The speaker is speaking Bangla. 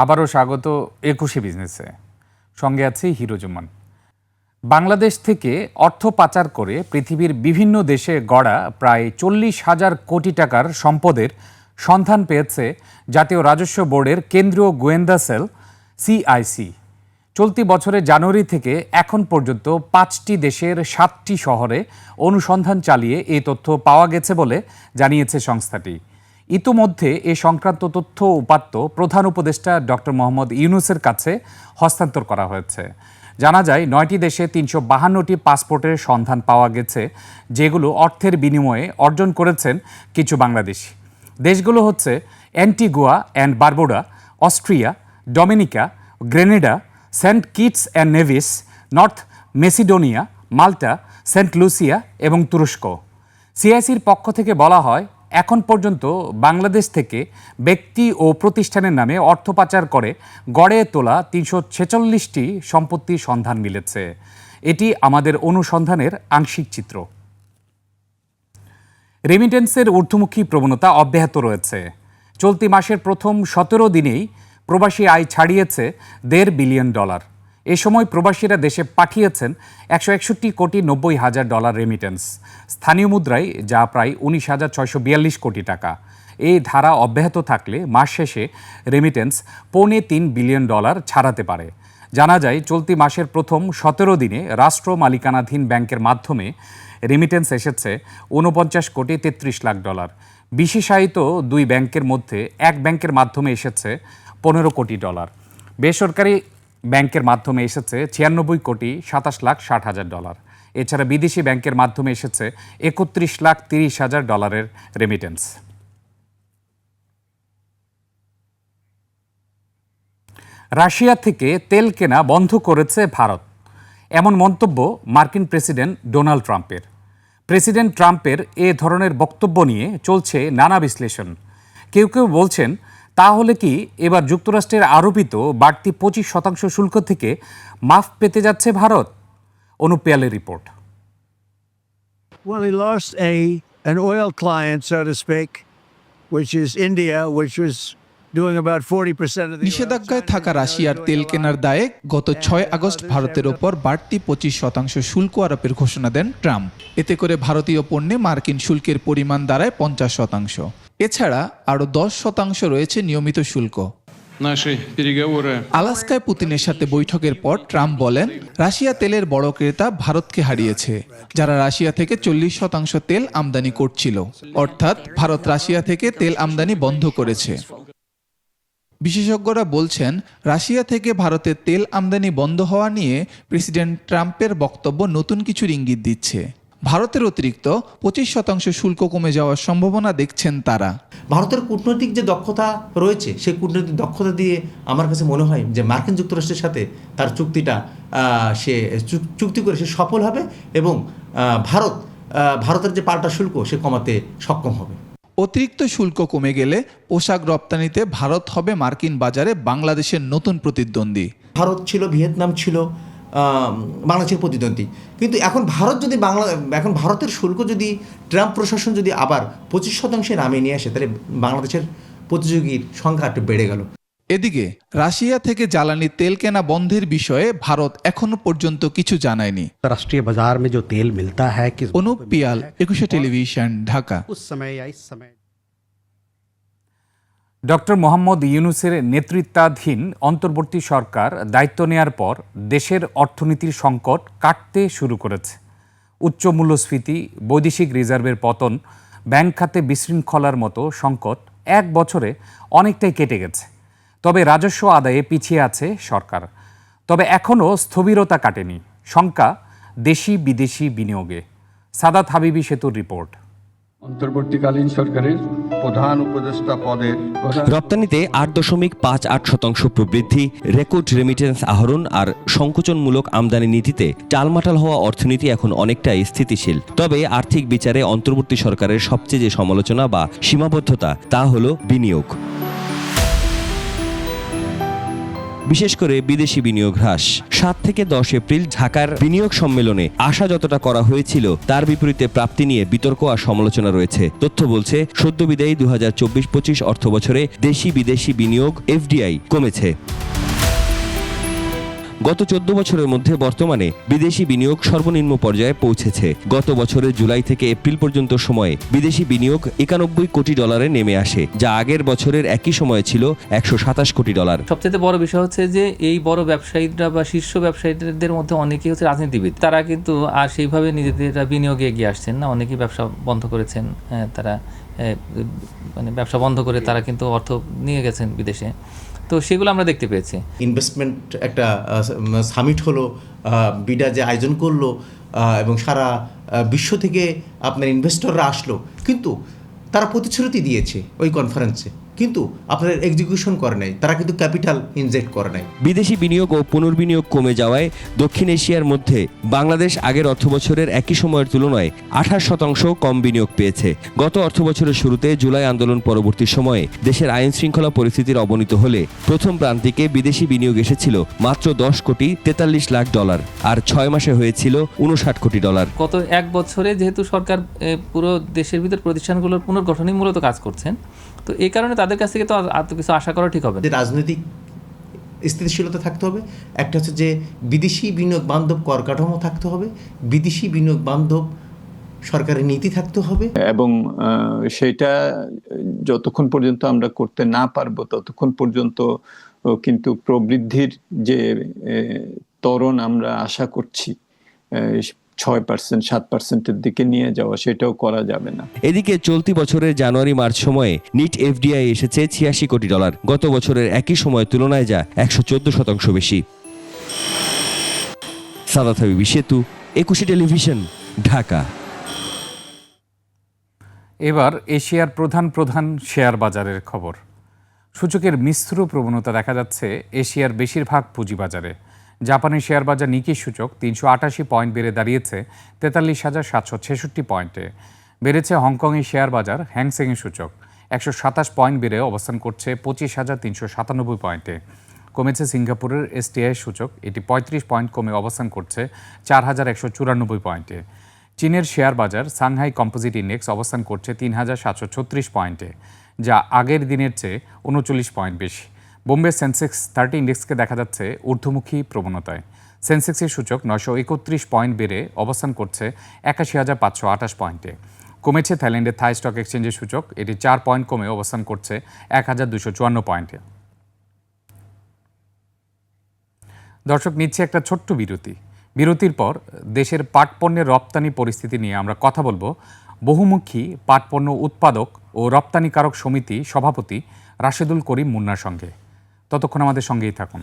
আবারও স্বাগত একুশে বিজনেসে। সঙ্গে আছে হিরোজুমান বাংলাদেশ থেকে অর্থ পাচার করে পৃথিবীর বিভিন্ন দেশে গড়া প্রায় চল্লিশ হাজার কোটি টাকার সম্পদের সন্ধান পেয়েছে জাতীয় রাজস্ব বোর্ডের কেন্দ্রীয় গোয়েন্দা সেল সিআইসি। চলতি বছরের জানুয়ারি থেকে এখন পর্যন্ত পাঁচটি দেশের সাতটি শহরে অনুসন্ধান চালিয়ে এই তথ্য পাওয়া গেছে বলে জানিয়েছে সংস্থাটি। ইতোমধ্যে এ সংক্রান্ত তথ্য উপাত্ত প্রধান উপদেষ্টা ডক্টর মোহাম্মদ ইউনুসের কাছে হস্তান্তর করা হয়েছে। জানা যায়, নয়টি দেশে তিনশো বাহান্নটি পাসপোর্টের সন্ধান পাওয়া গেছে, যেগুলো অর্থের বিনিময়ে অর্জন করেছেন কিছু বাংলাদেশি। দেশগুলো হচ্ছে Antigua and Barbuda, Austria, Dominica, Grenada, Saint Kitts and Nevis, North Macedonia, Malta, Saint Lucia এবং তুরস্ক। সিআইসির পক্ষ থেকে বলা হয় এখন পর্যন্ত বাংলাদেশ থেকে ব্যক্তি ও প্রতিষ্ঠানের নামে অর্থ পাচার করে গড়ে তোলা তিনশো ছেচল্লিশটি সম্পত্তির সন্ধান মিলেছে। এটি আমাদের অনুসন্ধানের আংশিক চিত্র। রেমিটেন্সের ঊর্ধ্বমুখী প্রবণতা অব্যাহত রয়েছে। চলতি মাসের প্রথম সতেরো দিনেই প্রবাসী আয় ছাড়িয়েছে দেড় বিলিয়ন ডলার। এ সময় প্রবাসীরা দেশে পাঠিয়েছেন একশো একষট্টি কোটি নব্বই হাজার ডলার রেমিটেন্স স্থানীয় মুদ্রায় যা প্রায় উনিশ হাজার ছয়শো বিয়াল্লিশ কোটি টাকা। এই ধারা অব্যাহত থাকলে মাস শেষে রেমিটেন্স পৌনে তিন বিলিয়ন ডলার ছাড়াতে পারে। জানা যায়, চলতি মাসের প্রথম সতেরো দিনে রাষ্ট্র মালিকানাধীন ব্যাংকের মাধ্যমে রেমিটেন্স এসেছে ঊনপঞ্চাশ কোটি তেত্রিশ লাখ ডলার। বিশেষায়িত দুই ব্যাংকের মধ্যে এক ব্যাংকের মাধ্যমে এসেছে পনেরো কোটি ডলার। বেসরকারি ব্যাংকের মাধ্যমে এসেছে ছিয়ানব্বই কোটি সাতাশ লাখ ষাট হাজার ডলার। এছাড়া বিদেশি ব্যাংকের মাধ্যমে এসেছে একত্রিশ লাখ তিরিশ হাজার ডলারের রেমিটেন্স রাশিয়া থেকে তেল কেনা বন্ধ করেছে ভারত। এমন মন্তব্য মার্কিন প্রেসিডেন্ট ডোনাল্ড ট্রাম্পের। প্রেসিডেন্ট ট্রাম্পের এ ধরনের বক্তব্য নিয়ে চলছে নানা বিশ্লেষণ। কেউ কেউ বলছেন তাহলে কি এবার যুক্তরাষ্ট্রের আরোপিত বাড়তি পঁচিশ শতাংশ শুল্ক থেকে মাফ পেতে যাচ্ছে Bharat? অনুপিয়ালের report. An oil client, so to speak, which is India, which was নিষেধাজ্ঞায় থাকা রাশিয়ার তেল কেনার দায়ে গত ছয় আগস্ট ভারতের ওপর বাড়তি পঁচিশ শতাংশ শুল্ক আরোপের ঘোষণা দেন ট্রাম্প। এতে করে ভারতীয় পণ্যে মার্কিন শুল্কের পরিমাণ দাঁড়ায় পঞ্চাশ শতাংশ। এছাড়া আরও দশ শতাংশ রয়েছে নিয়মিত শুল্ক। আলাস্কায় পুতিনের সাথে বৈঠকের পর ট্রাম্প বলেন রাশিয়া তেলের বড় ক্রেতা ভারতকে হারিয়েছে যারা রাশিয়া থেকে চল্লিশ শতাংশ তেল আমদানি করছিল। অর্থাৎ ভারত রাশিয়া থেকে তেল আমদানি বন্ধ করেছে। বিশেষজ্ঞরা বলছেন, রাশিয়া থেকে ভারতের তেল আমদানি বন্ধ হওয়া নিয়ে প্রেসিডেন্ট ট্রাম্পের বক্তব্য নতুন কিছুর ইঙ্গিত দিচ্ছে। ভারতের অতিরিক্ত পঁচিশ শতাংশ শুল্ক কমে যাওয়ার সম্ভাবনা দেখছেন তারা। ভারতের কূটনৈতিক যে দক্ষতা রয়েছে, সেই কূটনৈতিক দক্ষতা দিয়ে আমার কাছে মনে হয় যে মার্কিন যুক্তরাষ্ট্রের সাথে তার চুক্তিটা সে চুক- চুক্তি করে সে সফল হবে এবং ভারত ভারতের যে পাল্টা শুল্ক, সে কমাতে সক্ষম হবে। অতিরিক্ত শুল্ক কমে গেলে পোশাক রপ্তানিতে ভারত হবে মার্কিন বাজারে বাংলাদেশের নতুন প্রতিদ্বন্দ্বী। ভারত ছিল, ভিয়েতনাম ছিল বাংলাদেশের প্রতিদ্বন্দ্বী। কিন্তু এখন ভারত যদি বাংলা, এখন ভারতের শুল্ক যদি ট্রাম্প প্রশাসন যদি আবার পঁচিশ শতাংশে নামিয়ে নিয়ে আসে, তাহলে বাংলাদেশের প্রতিযোগীর সংখ্যা একটু বেড়ে গেল। এদিকে রাশিয়া থেকে জ্বালানি তেল কেনা বন্ধের বিষয়ে ভারত এখনও পর্যন্ত কিছু জানায়নি। রাষ্ট্রীয় বাজার মে তেল মিলতা হ্যাঁ অনুপ পিয়াল একুশে টেলিভিশন ঢাকা। ডক্টর মোহাম্মদ ইউনুসের নেতৃত্বাধীন অন্তর্বর্তী সরকার দায়িত্ব নেয়ার পর দেশের অর্থনীতির সংকট কাটতে শুরু করেছে। উচ্চ মূল্যস্ফীতি বৈদেশিক রিজার্ভের পতন ব্যাংক খাতে বিশৃঙ্খলার মতো সংকট এক বছরে অনেকটাই কেটে গেছে। তবে রাজস্ব আদায়ে পিছিয়ে আছে সরকার। তবে এখনও স্থবিরতা কাটেনি। শঙ্কা দেশি বিদেশি বিনিয়োগে। সাদাত হাবিবি সেতুর রিপোর্ট। অন্তর্বর্তীকালীন সরকারের প্রধান উপদেষ্টা পদের রপ্তানিতে আট দশমিক পাঁচ আট শতাংশ প্রবৃদ্ধি রেকর্ড রেমিটেন্স আহরণ আর সংকোচনমূলক আমদানি নীতিতে টালমাটাল হওয়া অর্থনীতি এখন অনেকটাই স্থিতিশীল। তবে আর্থিক বিচারে অন্তর্বর্তী সরকারের সবচেয়ে যে সমালোচনা বা সীমাবদ্ধতা তা হল বিনিয়োগ। বিশেষ করে বিদেশি বিনিয়োগ হ্রাস। সাত থেকে দশ এপ্রিল ঢাকার বিনিয়োগ সম্মেলনে আশা যতটা করা হয়েছিল, তার বিপরীতে প্রাপ্তি নিয়ে বিতর্ক আর সমালোচনা রয়েছে। তথ্য বলছে, সদ্য বিদায়ী দু হাজার চব্বিশ পঁচিশ অর্থ বছরে দেশি বিদেশি বিনিয়োগ এফডিআই কমেছে। গত চোদ্দ বছরের মধ্যে বর্তমানে বিদেশি বিনিয়োগ সর্বনিম্ন পর্যায়ে পৌঁছেছে। গত বছরের জুলাই থেকে এপ্রিল পর্যন্ত সময়ে বিদেশি বিনিয়োগ একানব্বই কোটি ডলারে নেমে আসে, যা আগের বছরের একই সময়ে ছিল একশো সাতাশ কোটি ডলার। সবচেয়ে বড় বিষয় হচ্ছে যে, এই বড় ব্যবসায়ীরা বা শীর্ষ ব্যবসায়ীদের মধ্যে অনেকেই হচ্ছে রাজনীতিবিদ। তারা কিন্তু আর সেইভাবে নিজেদের বিনিয়োগে এগিয়ে আসছেন না, অনেকেই ব্যবসা বন্ধ করেছেন তারা মানে ব্যবসা বন্ধ করে তারা কিন্তু অর্থ নিয়ে গেছেন বিদেশে। তো সেগুলো আমরা দেখতে পেয়েছি। ইনভেস্টমেন্ট একটা সামিট হলো বিডা যে আয়োজন করল এবং সারা বিশ্ব থেকে আপনার ইনভেস্টররা আসলো। কিন্তু তারা প্রতিশ্রুতি দিয়েছে ওই কনফারেন্সে কিন্তু আপনার এক্সিকিউশন করে নাই তারা কিন্তু ক্যাপিটাল ইনজেক্ট করে নাই। বিদেশি বিনিয়োগ ও পুনর্বিনিয়োগ কমে যাওয়ায় দক্ষিণ এশিয়ার মধ্যে বাংলাদেশ আগের অর্থবছরের একই সময়ের তুলনায় আঠাশ শতাংশ কম বিনিয়োগ পেয়েছে। গত অর্থবছরের শুরুতে জুলাই আন্দোলন পরবর্তী সময়ে দেশের আইন শৃঙ্খলা পরিস্থিতির অবনীত হলে প্রথম প্রান্তিকে বিদেশি বিনিয়োগ এসেছিল মাত্র দশ কোটি তেতাল্লিশ লাখ ডলার আর ছয় মাসে হয়েছিল উনষাট কোটি ডলার। গত এক বছরে যেহেতু সরকার পুরো দেশের ভিতর প্রতিষ্ঠানগুলোর পুনর্গঠনই মূলত কাজ করছেন তো এই কারণে তাদের কাছ থেকে তো আর কিছু আশা করা ঠিক হবে না। যে রাজনৈতিক স্থিতিশীলতা থাকতে হবে একটা হচ্ছে যে বিদেশি বিনিয়োগ বান্ধব কর কাঠামো থাকতে হবে বিদেশি বিনিয়োগ বান্ধব সরকারের নীতি থাকতে হবে। এবং সেটা যতক্ষণ পর্যন্ত আমরা করতে না পারব ততক্ষণ পর্যন্ত কিন্তু প্রবৃদ্ধির যে তরণ আমরা আশা করছি ছয় পার্সেন্ট সাত পার্সেন্টের দিকে নিয়ে যাওয়া সেটাও করা যাবে না। এদিকে চলতি বছরের জানুয়ারি মার্চ সময়ে নিট এফডিআই এসেছে ছিয়াশি কোটি ডলার। গত বছরের একই সময়ের তুলনায় যা একশো চোদ্দ শতাংশ বেশি। সাদাত হাবিবি সেতু একুশে টেলিভিশন ঢাকা। এবার এশিয়ার প্রধান প্রধান শেয়ার বাজারের খবর। সূচকের মিশ্র প্রবণতা দেখা যাচ্ছে এশিয়ার বেশিরভাগ পুঁজিবাজারে। জাপানের শেয়ার বাজার নিকি সূচক তিনশো আটাশি পয়েন্ট বেড়ে দাঁড়িয়েছে, তেতাল্লিশ হাজার সাতশো ছেষট্টি পয়েন্টে। বেড়েছে হংকংয়ের শেয়ার বাজার হ্যাংসেংয়ের সূচক, একশো সাতাশ পয়েন্ট বেড়ে অবস্থান করছে পঁচিশ হাজার তিনশো সাতানব্বই পয়েন্টে। কমেছে সিঙ্গাপুরের এসটিআই সূচক, এটি পঁয়ত্রিশ পয়েন্ট কমে অবস্থান করছে চার হাজার একশো চুরানব্বই পয়েন্টে। চীনের শেয়ার বাজার সাংহাই কম্পোজিট ইন্ডেক্স অবস্থান করছে তিন হাজার সাতশো ছত্রিশ পয়েন্টে, যা আগের দিনের চেয়ে উনচল্লিশ পয়েন্ট বেশি। বোম্বে সেন্সেক্স থার্টি ইন্ডেক্সকে দেখা যাচ্ছে ঊর্ধ্বমুখী প্রবণতায়। সেন্সেক্সের সূচক নয়শো একত্রিশ পয়েন্ট বেড়ে অবস্থান করছে একাশি হাজার পাঁচশো আঠাশ পয়েন্টে। কমেছে থাইল্যান্ডের থাই স্টক এক্সচেঞ্জের সূচক, এটি চার পয়েন্ট কমে অবস্থান করছে এক হাজার দুশো চুয়ান্ন পয়েন্টে। দর্শক, নিচ্ছে একটা ছোট্ট বিরতি। বিরতির পর দেশের পাট পণ্যের রপ্তানি পরিস্থিতি নিয়ে আমরা কথা বলব। বহুমুখী পাট পণ্য উৎপাদক ও রপ্তানিকারক সমিতি সভাপতি রাশেদুল করিম মুন্নার সঙ্গে। ততক্ষণ আমাদের সঙ্গেই থাকুন।